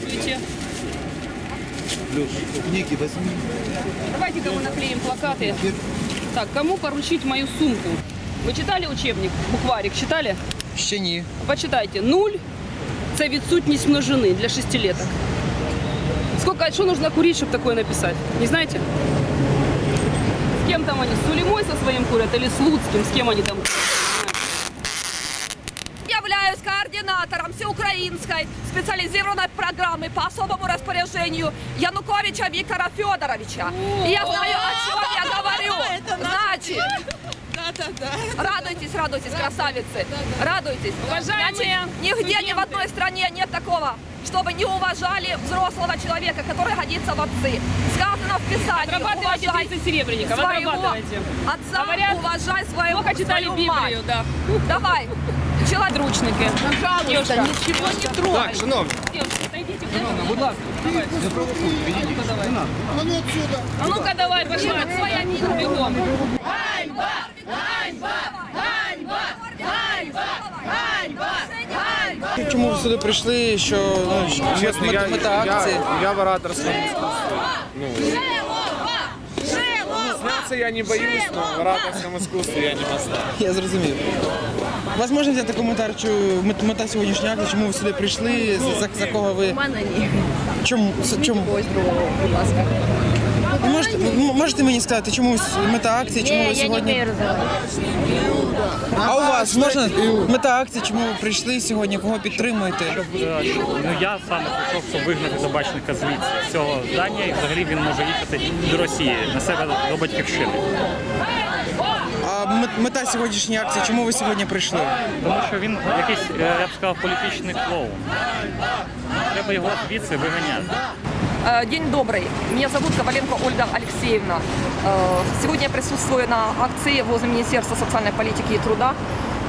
Здравствуйте. Книги возьми. Давайте-ка мы наклеим плакаты. Так, кому поручить мою сумку? Вы читали учебник, букварик, читали? Ще ні. Почитайте. Нуль – це відсутність множини для шестилеток. Сколько, что нужно курить, чтобы такое написать? Не знаете? С кем там они? С Сулеймой со своим курят или с Луцким? С кем они там? Являюсь Координатором всеукраинской специализированной программы по особому распоряжению Януковича Виктора Федоровича. И я знаю, о чем я говорю. Значит, радуйтесь, радуйтесь, красавицы, радуйтесь. Уважаемые Значит, нигде, ни в одной стране нет такого, чтобы не уважали взрослого человека, который годится в отцы. Сказано в Писании, Отрабатывайте уважай 30 серебряников, своего отрабатывайте. отца, Говорят, уважай своего, Плохо читали свою мать. Библию, да. Давай, человек. Подручники. Девушка, ничего не трогай. Так, шановні. Девушка, отойдите, будь ласка. Давай. Не провокуй, Ну-ка, давай. А ну. А ну-ка давай, пошла. Своя Нина, бегом. Чому ви сюди прийшли? Що ну, Честно, мета, я, мета я, акції? я в ораторском искусстве. Ну, знаться я не боюсь, но в ораторском искусстве я не мастак. Я зрозумів. Вас можна взяти коментар, чи мет- мета сьогоднішньої акції, чому ви сюди прийшли, за, за кого ви? мене ні. Чому? чому? Ось другого, будь ласка. Ви можете, можете мені сказати, чому мета акції, чому ви сьогодні? А у вас можна мета акції, чому ви прийшли сьогодні, кого підтримуєте? Ну я саме прийшов, щоб вигнати табачника звідси з цього здання, і взагалі він може їхати до Росії на себе до батьківщини. А мета сьогоднішньої акції, чому ви сьогодні прийшли? Тому що він якийсь, е, я б сказав, політичний клоун. Треба його звідси виганяти. Э, День добрый. Меня зовут Коваленко Ольга Алексеевна. Э, Сегодня я присутствую на акции возле Министерства социальной политики и труда.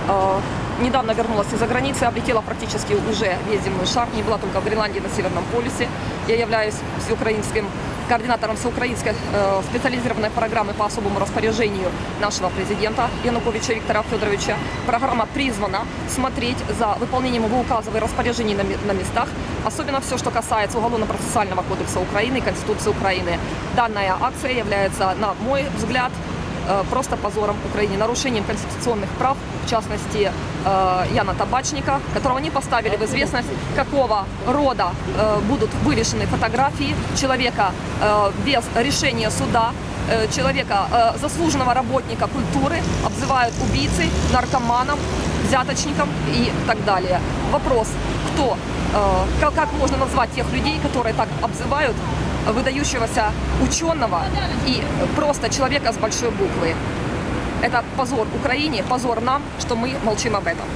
Э, Недавно вернулась из-за границы, облетела практически уже весь земной шар. Не была только в Гренландии на Северном полюсе. Я являюсь всеукраинским координатором всеукраинской э, специализированной программы по особому распоряжению нашего президента Януковича Виктора Федоровича. Программа призвана смотреть за выполнением его указов и распоряжений на ме- на местах, особенно все, что касается Уголовно-процессуального кодекса Украины и Конституции Украины. Данная акция является, на мой взгляд, просто позором Украине, нарушением конституционных прав, в частности, э, Яна Табачника, которого они поставили в известность, какого рода э, будут вывешены фотографии человека э, без решения суда, э, человека, э, заслуженного работника культуры, обзывают убийцей, наркоманом, взяточником и так далее. Вопрос, кто, э, как можно назвать тех людей, которые так обзывают выдающегося ученого и просто человека с большой буквы. Это позор Украине, позор нам, что мы молчим об этом.